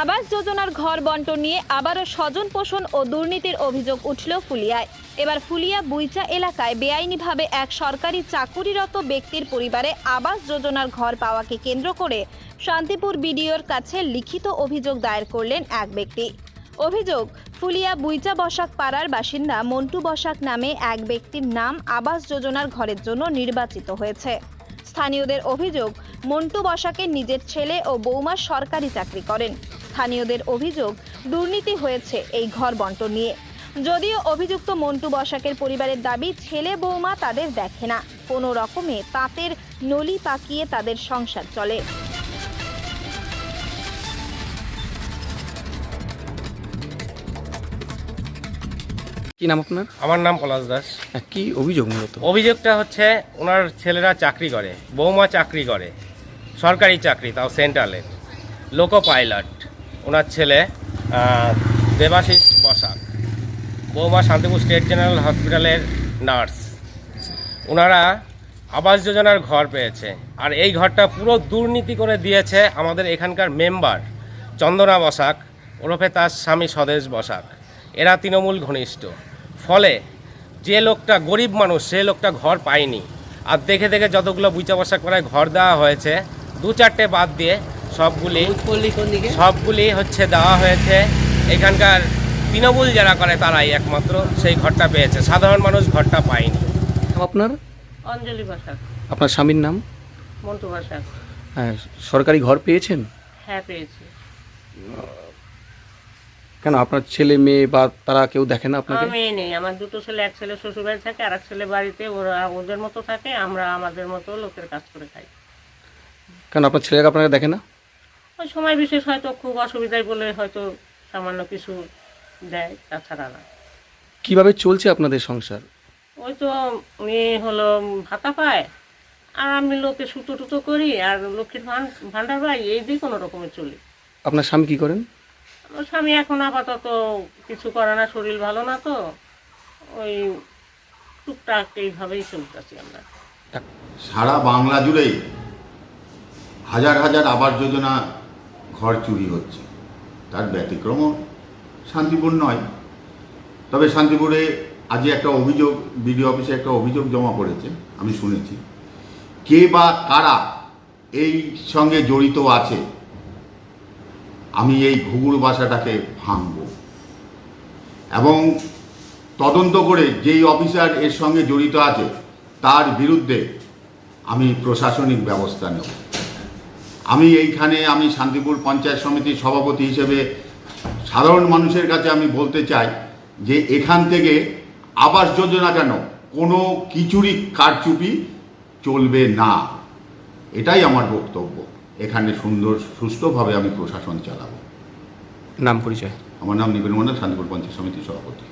আবাস যোজনার ঘর বন্টন নিয়ে আবারও স্বজন পোষণ ও দুর্নীতির অভিযোগ উঠল ফুলিয়ায়। এবার ফুলিয়া বুইচা এলাকায় বেআইনিভাবে এক সরকারি চাকুরিরত ব্যক্তির পরিবারে আবাস যোজনার ঘর পাওয়াকে কেন্দ্র করে শান্তিপুর বিডিওর কাছে লিখিত অভিযোগ দায়ের করলেন এক ব্যক্তি। অভিযোগ, ফুলিয়া বুইচা বসাক পাড়ার বাসিন্দা মন্টু বসাক নামে এক ব্যক্তির নাম আবাস যোজনার ঘরের জন্য নির্বাচিত হয়েছে। স্থানীয়দের অভিযোগ, মন্টু বসাকের নিজের ছেলে ও বৌমা সরকারি চাকরি করেন। স্থানীয়দের অভিযোগ দুর্নীতি হয়েছে এই ঘর বন্টন নিয়ে। যদিও অভিযুক্ত মন্টু বসাকের পরিবারের দাবি ছেলে বৌমা তাদের দেখে না। কোনো রকমে তাঁতের নলি পাকিয়ে তাদের সংসার চলে। কি নাম আপনার? আমার নাম পলাশ দাস। হ্যাঁ, কি অভিযোগ মূলত? অভিযোগটা হচ্ছে ওনার ছেলেরা চাকরি করে বৌমা চাকরি করে। সরকারি চাকরি তাও সেন্ট্রালের। Loco pilot. ওনার ছেলে দেবাশিস বসাক, বৌমা শান্তিপুর স্টেট জেনারেল হসপিটালের নার্স। ওনারা আবাস যোজনার ঘর পেয়েছে আর এই ঘরটা পুরো দুর্নীতি করে দিয়েছে আমাদের এখানকার মেম্বার চন্দনা বসাক, ওরফে তার স্বামী স্বদেশ বসাক। এরা তৃণমূল ঘনিষ্ঠ। ফলে যে লোকটা গরিব মানুষ, সে লোকটা ঘর পায়নি। আর দেখে দেখে যতগুলো বুচা বসা করে ঘর দেওয়া হয়েছে, দু চারটে বাদ দিয়ে সবগুলি সবগুলি হচ্ছে দেওয়া হয়েছে। এখানকার তৃণমূল যারা করে তারাই একমাত্র সেই ঘরটা পেয়েছে। সাধারণ মানুষ ঘরটা পায়নি। আপনার? অঞ্জলি ভাষা। আপনার স্বামীর নাম? মন্টু ভাষা। হ্যাঁ সরকারি ঘর পেয়েছেন? হ্যাঁ পেয়েছি। কেন আপনার ছেলে মেয়ে বা তারা কেউ দেখে না আপনাকে? মেয়ে নেই। আমার দুটো ছেলে এক ছেলে শ্বশুর বাড়ি থাকে আর এক ছেলে বাড়িতে ওরা ওদের মতো থাকে আমরা আমাদের মতো লোকের কাজ করে খাই। কেন আপনার ছেলেরা আপনাকে দেখে না? ওই সময় বিশেষ হয়তো খুব অসুবিধায় বলে হয়তো সামান্য কিছু দেয় তাছাড়া না। কীভাবে চলছে আপনাদের সংসার? ওই তো মেয়ে হলো ভাতা পায় আর আমি লোকে সুতো টুতো করি আর লক্ষ্মীর ভান- ভান্ডার পাই এই দিয়ে কোনো রকমের চলি। আপনার স্বামী কি করেন? আমার স্বামী এখন আপাতত কিছু করে না শরীর ভালো না তো ওই টুকটাক এইভাবেই চলতেছি আমরা। সারা বাংলা জুড়েই হাজার হাজার আবাস যোজনা ঘর চুরি হচ্ছে। তার ব্যতিক্রমও শান্তিপুর নয়। তবে শান্তিপুরে আজকে একটা অভিযোগ বিডিও অফিসে একটা অভিযোগ জমা পড়েছে, আমি শুনেছি। কে বা কারা এই সঙ্গে জড়িত আছে, আমি এই ঘুঘুর বাসাটাকে ভাঙব। এবং তদন্ত করে যেই অফিসার এর সঙ্গে জড়িত আছে, তার বিরুদ্ধে আমি প্রশাসনিক ব্যবস্থা নেব। আমি এইখানে আমি শান্তিপুর পঞ্চায়েত সমিতির সভাপতি হিসেবে সাধারণ মানুষের কাছে আমি বলতে চাই যে এখান থেকে আবাস যোজনা কেন কোনো কিছুরই কারচুপি চলবে না। এটাই আমার বক্তব্য। এখানে সুন্দর সুস্থভাবে আমি প্রশাসন চালাবো। নাম পরিচয়। আমার নাম নিবেন মন্ডল শান্তিপুর পঞ্চায়েত সমিতির সভাপতি।